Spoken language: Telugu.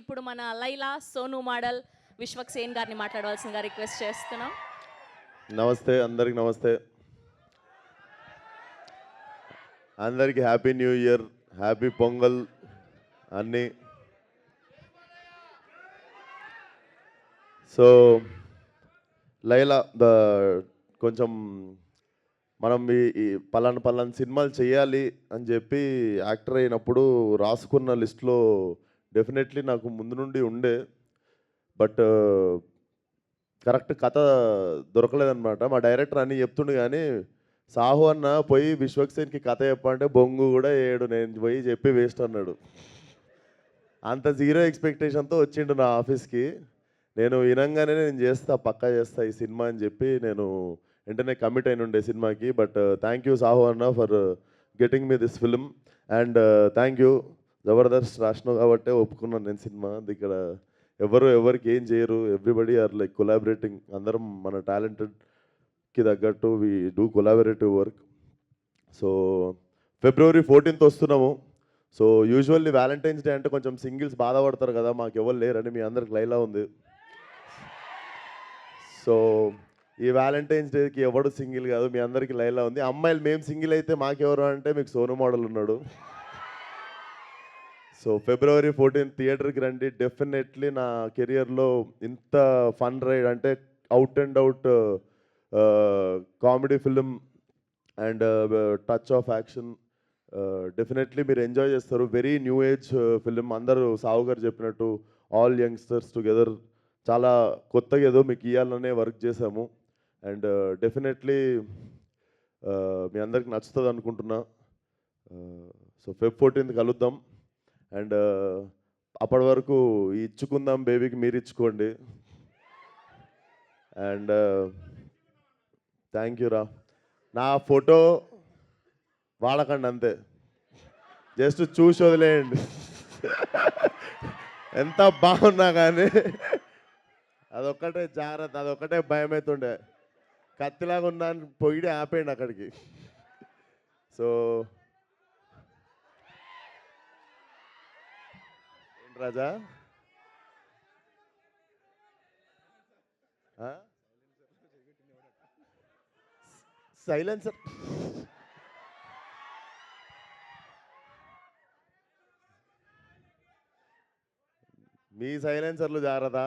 ఇప్పుడు మన లైలా సోను మోడల్ విశ్వక్ సేన్ గారిని మాట్లాడవలసిందిగా రిక్వెస్ట్ చేస్తున్నాం. నమస్తే అందరికి నమస్తే. అందరికి happy new year happy Pongal అన్నీ. సో లైలా ద కొంచెం మనం ఈ ఈ పలానా పలానా సినిమాలు చేయాలి అని చెప్పి యాక్టర్ అయినప్పుడు రాసుకున్న లిస్ట్లో డెఫినెట్లీ నాకు ముందు నుండి ఉండే బట్ కరెక్ట్ కథ దొరకలేదన్నమాట. మా డైరెక్టర్ అన్నీ చెప్తుండు కానీ సాహు అన్న పోయి విశ్వక్సేన్కి కథ చెప్పంటే బొంగు కూడా ఏడు నేను పోయి చెప్పి వేస్ట్ అన్నాడు. అంత జీరో ఎక్స్పెక్టేషన్తో వచ్చిండు నా ఆఫీస్కి. నేను వినంగానే నేను చేస్తా పక్కా చేస్తా ఈ సినిమా అని చెప్పి నేను వెంటనే కమిట్ అయిన ఉండే సినిమాకి. బట్ థ్యాంక్ యూ సాహు అన్న for getting me this film and thank you Jabardasth రాసినావు కాబట్టే ఒప్పుకున్నాను నేను సినిమా. అది ఇక్కడ ఎవరు ఎవరికి ఏం చేయరు. ఎవ్రీబడి ఆర్ లైక్ కొలాబరేటింగ్ అందరం మన టాలెంటెడ్కి తగ్గట్టు we do collaborative work so February fourteenth వస్తున్నాము. సో యూజువల్లీ వ్యాలంటైన్స్ డే అంటే కొంచెం సింగిల్స్ బాధపడతారు కదా మాకు ఎవరు లేరని మీ అందరికి లైలా ఉంది. సో ఈ వ్యాలంటైన్స్ డేకి ఎవడు సింగిల్ కాదు మీ అందరికి లైలా ఉంది. అమ్మాయిలు మేము సింగిల్ అయితే మాకెవరు అంటే మీకు సోను మోడల్ ఉన్నాడు. సో ఫిబ్రవరి ఫోర్టీన్త్ థియేటర్కి రండి డెఫినెట్లీ నా కెరియర్లో ఇంత ఫన్ రైడ్ అంటే out and out comedy film and touch of action definitely మీరు ఎంజాయ్ చేస్తారు. వెరీ న్యూ ఏజ్ ఫిలిం అందరూ సావు గారు చెప్పినట్టు ఆల్ యంగ్స్టర్స్ టుగెదర్ చాలా కొత్తగా ఏదో మీకు ఇవ్వాలనే వర్క్ చేశాము. అండ్ డెఫినెట్లీ uh, uh, మీ అందరికి నచ్చుతుంది అనుకుంటున్నా. సో ఫెబ్ ఫోర్టీన్త్ కలుద్దాం. అండ్ అప్పటి వరకు ఇచ్చుకుందాం బేబీకి మీరు ఇచ్చుకోండి. అండ్ థ్యాంక్ యూ రా. నా ఫోటో వాడకండి అంతే. జస్ట్ చూసి వదిలేయండి. ఎంత బాగున్నా కానీ అదొక్కటే జాగ్రత్త అదొక్కటే భయం అవుతుండే కత్తిలాగా ఉన్నాను పొగిడి ఆపేయండి అక్కడికి. సో రాజా. సైలెన్సర్ మీ సైలెన్సర్లు జాగ్రత్త.